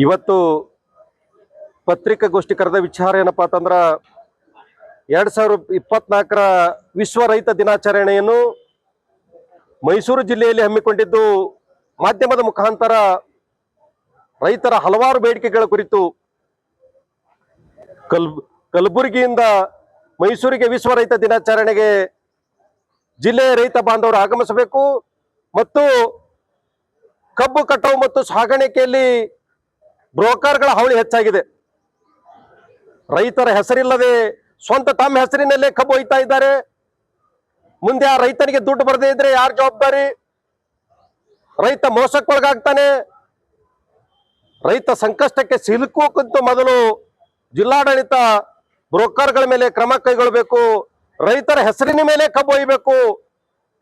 ಇವತ್ತು ಪತ್ರಿಕಾಗೋಷ್ಠಿ ಕರೆದ ವಿಚಾರ ಏನಪ್ಪಾ ಅಂತಂದ್ರೆ ಎರಡು ಸಾವಿರ ಇಪ್ಪತ್ನಾಲ್ಕರ ವಿಶ್ವ ರೈತ ದಿನಾಚರಣೆಯನ್ನು ಮೈಸೂರು ಜಿಲ್ಲೆಯಲ್ಲಿ ಹಮ್ಮಿಕೊಂಡಿದ್ದು ಮಾಧ್ಯಮದ ಮುಖಾಂತರ ರೈತರ ಹಲವಾರು ಬೇಡಿಕೆಗಳ ಕುರಿತು ಕಲ್, ಕಲಬುರಗಿಯಿಂದ ಮೈಸೂರಿಗೆ ವಿಶ್ವ ರೈತ ದಿನಾಚರಣೆಗೆ ಜಿಲ್ಲೆಯ ರೈತ ಬಾಂಧವರು ಆಗಮಿಸಬೇಕು ಮತ್ತು ಕಬ್ಬು ಕಟಾವು ಮತ್ತು ಸಾಗಾಣಿಕೆಯಲ್ಲಿ ಬ್ರೋಕರ್ಗಳ ಹಾವಳಿ ಹೆಚ್ಚಾಗಿದೆ. ರೈತರ ಹೆಸರಿಲ್ಲದೆ ಸ್ವಂತ ತಮ್ಮ ಹೆಸರಿನಲ್ಲೇ ಕಬ್ಬು ಒಯ್ತಾ ಇದ್ದಾರೆ. ಮುಂದೆ ಆ ರೈತನಿಗೆ ದುಡ್ಡು ಬರದೇ ಇದ್ರೆ ಯಾರು ಜವಾಬ್ದಾರಿ? ರೈತ ಮೋಸಕ್ಕೊಳಗಾಗ್ತಾನೆ. ರೈತ ಸಂಕಷ್ಟಕ್ಕೆ ಸಿಲುಕೋಕ್ಕಿಂತ ಮೊದಲು ಜಿಲ್ಲಾಡಳಿತ ಬ್ರೋಕರ್ಗಳ ಮೇಲೆ ಕ್ರಮ ಕೈಗೊಳ್ಳಬೇಕು ರೈತರ ಹೆಸರಿನ ಮೇಲೆ ಕಬ್ಬು ಒಯ್ಬೇಕು.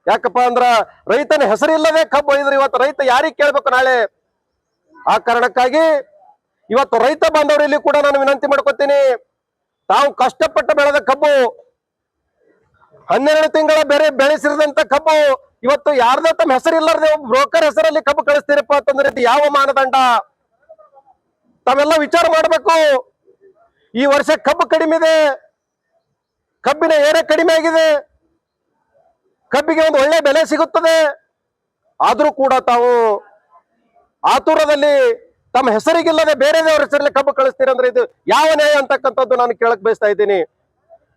ಯಾಕಪ್ಪ ಅಂದ್ರ ರೈತನ ಹೆಸರಿಲ್ಲದೆ ಕಬ್ಬು ಒಯ್ದ್ರೆ ಇವತ್ತು ರೈತ ಯಾರಿಗೆ ಕೇಳ್ಬೇಕು ನಾಳೆ? ಆ ಕಾರಣಕ್ಕಾಗಿ ಇವತ್ತು ರೈತ ಬಾಂಧವರಲ್ಲಿ ಕೂಡ ನಾನು ವಿನಂತಿ ಮಾಡ್ಕೊತೀನಿ, ತಾವು ಕಷ್ಟಪಟ್ಟು ಬೆಳೆದ ಕಬ್ಬು, ಹನ್ನೆರಡು ತಿಂಗಳ ಬೇರೆ ಬೆಳೆಸಿರದಂತ ಕಬ್ಬು, ಇವತ್ತು ಯಾರ್ದ ತಮ್ಮ ಹೆಸರಿಲ್ಲಾರ್ದೆ ಬ್ರೋಕರ್ ಹೆಸರಲ್ಲಿ ಕಬ್ಬು ಕಳಿಸ್ತೀರಪ್ಪ ಅಂತಂದ್ರೆ ಇದು ಯಾವ ಮಾನದಂಡ? ತಾವೆಲ್ಲ ವಿಚಾರ ಮಾಡಬೇಕು. ಈ ವರ್ಷ ಕಬ್ಬು ಕಡಿಮೆ ಇದೆ, ಕಬ್ಬಿನ ಏರೆ ಕಡಿಮೆ ಆಗಿದೆ, ಕಬ್ಬಿಗೆ ಒಂದು ಒಳ್ಳೆ ಬೆಲೆ ಸಿಗುತ್ತದೆ. ಆದರೂ ಕೂಡ ತಾವು ಆತುರದಲ್ಲಿ ತಮ್ಮ ಹೆಸರಿಗಿಲ್ಲದೆ ಬೇರೆದವ್ರ ಹೆಸರಲ್ಲಿ ಕಬ್ಬು ಕಳಿಸ್ತೀರಂದ್ರೆ ಇದು ಯಾವ ನ್ಯಾಯ ಅಂತಕ್ಕಂಥದ್ದು ನಾನು ಕೇಳಕ್ ಬಯಸ್ತಾ ಇದ್ದೀನಿ.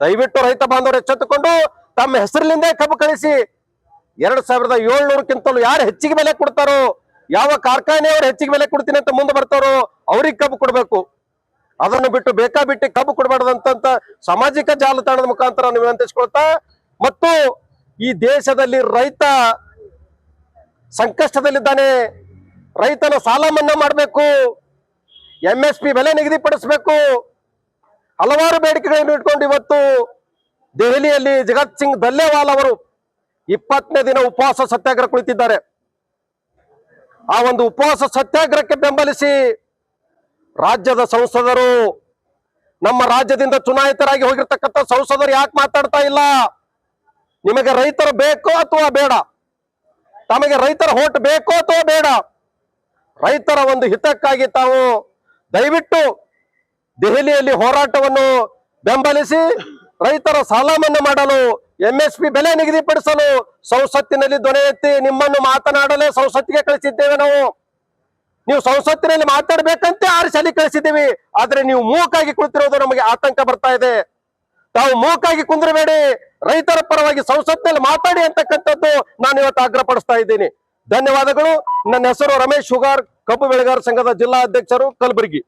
ದಯವಿಟ್ಟು ರೈತ ಬಾಂಧವರು ಎಚ್ಚೆತ್ತುಕೊಂಡು ತಮ್ಮ ಹೆಸರಿನಿಂದ ಕಬ್ಬು ಕಳಿಸಿ. ಎರಡ್ ಸಾವಿರದ ಏಳ್ನೂರಕ್ಕಿಂತಲೂ ಯಾರು ಹೆಚ್ಚಿಗೆ ಬೆಲೆ ಕೊಡ್ತಾರೋ, ಯಾವ ಕಾರ್ಖಾನೆಯವರು ಹೆಚ್ಚಿಗೆ ಬೆಲೆ ಕೊಡ್ತೀನಿ ಅಂತ ಮುಂದೆ ಬರ್ತಾರೋ ಅವ್ರಿಗೆ ಕಬ್ಬು ಕೊಡಬೇಕು. ಅದನ್ನು ಬಿಟ್ಟು ಬೇಕಾಬಿಟ್ಟಿ ಕಬ್ಬು ಕೊಡಬಾರ್ದಂತ ಸಾಮಾಜಿಕ ಜಾಲತಾಣದ ಮುಖಾಂತರ ನಾನು ವಿನಂತಿಸ್ಕೊಳ್ತಾ ಮತ್ತು ಈ ದೇಶದಲ್ಲಿ ರೈತ ಸಂಕಷ್ಟದಲ್ಲಿದ್ದಾನೆ. ರೈತನ ಸಾಲ ಮನ್ನಾ ಮಾಡಬೇಕು ಎಂ ಎಸ್ ಪಿ ಬೆಲೆ ನಿಗದಿಪಡಿಸಬೇಕು. ಹಲವಾರು ಬೇಡಿಕೆಗಳನ್ನು ಇಟ್ಕೊಂಡು ಇವತ್ತು ದೆಹಲಿಯಲ್ಲಿ ಜಗತ್ ಸಿಂಗ್ ದಲ್ಲೇವಾಲ್ ಅವರು ಇಪ್ಪತ್ತನೇ ದಿನ ಉಪವಾಸ ಸತ್ಯಾಗ್ರಹ ಕುಳಿತಿದ್ದಾರೆ. ಆ ಒಂದು ಉಪವಾಸ ಸತ್ಯಾಗ್ರಹಕ್ಕೆ ಬೆಂಬಲಿಸಿ ರಾಜ್ಯದ ಸಂಸದರು, ನಮ್ಮ ರಾಜ್ಯದಿಂದ ಚುನಾಯಿತರಾಗಿ ಹೋಗಿರ್ತಕ್ಕಂಥ ಸಂಸದರು ಯಾಕೆ ಮಾತಾಡ್ತಾ ಇಲ್ಲ? ನಿಮಗೆ ರೈತರು ಬೇಕೋ ಅಥವಾ ಬೇಡ? ತಮಗೆ ರೈತರ ಹೋಟ್ ಬೇಕೋ ಅಥವಾ ಬೇಡ? ರೈತರ ಒಂದು ಹಿತಕ್ಕಾಗಿ ತಾವು ದಯವಿಟ್ಟು ದೆಹಲಿಯಲ್ಲಿ ಹೋರಾಟವನ್ನು ಬೆಂಬಲಿಸಿ ರೈತರ ಸಾಲ ಮನ್ನಾ ಮಾಡಲು ಎಂಎಸ್ಪಿ ಬೆಲೆ ನಿಗದಿಪಡಿಸಲು ಸಂಸತ್ತಿನಲ್ಲಿ ದೊರೆ ಎತ್ತಿ ನಿಮ್ಮನ್ನು ಮಾತನಾಡಲೇ ಸಂಸತ್ತಿಗೆ ಕಳಿಸಿದ್ದೇವೆ ನಾವು. ನೀವು ಸಂಸತ್ತಿನಲ್ಲಿ ಮಾತಾಡಬೇಕಂತೆ ಆರು ಕಳಿಸಿದ್ದೀವಿ, ಆದ್ರೆ ನೀವು ಮೂಕಾಗಿ ಕುಳಿತಿರೋದು ನಮಗೆ ಆತಂಕ ಬರ್ತಾ ಇದೆ. ತಾವು ಮೂಕಾಗಿ ಕುಂದ್ರಬೇಡಿ, ರೈತರ ಪರವಾಗಿ ಸಂಸತ್ತಿನಲ್ಲಿ ಮಾತಾಡಿ ಅಂತಕ್ಕಂಥದ್ದು ನಾನು ಇವತ್ತು ಆಗ್ರಹ ಪಡಿಸ್ತಾ ಇದ್ದೀನಿ. ಧನ್ಯವಾದಗಳು. ನನ್ನ ಹೆಸರು ರಮೇಶ್ ಶುಗಾರ್ ಕಬ್ಬು ಬೆಳೆಗಾರ ಸಂಘದ ಜಿಲ್ಲಾ ಅಧ್ಯಕ್ಷರು ಕಲಬುರಗಿ.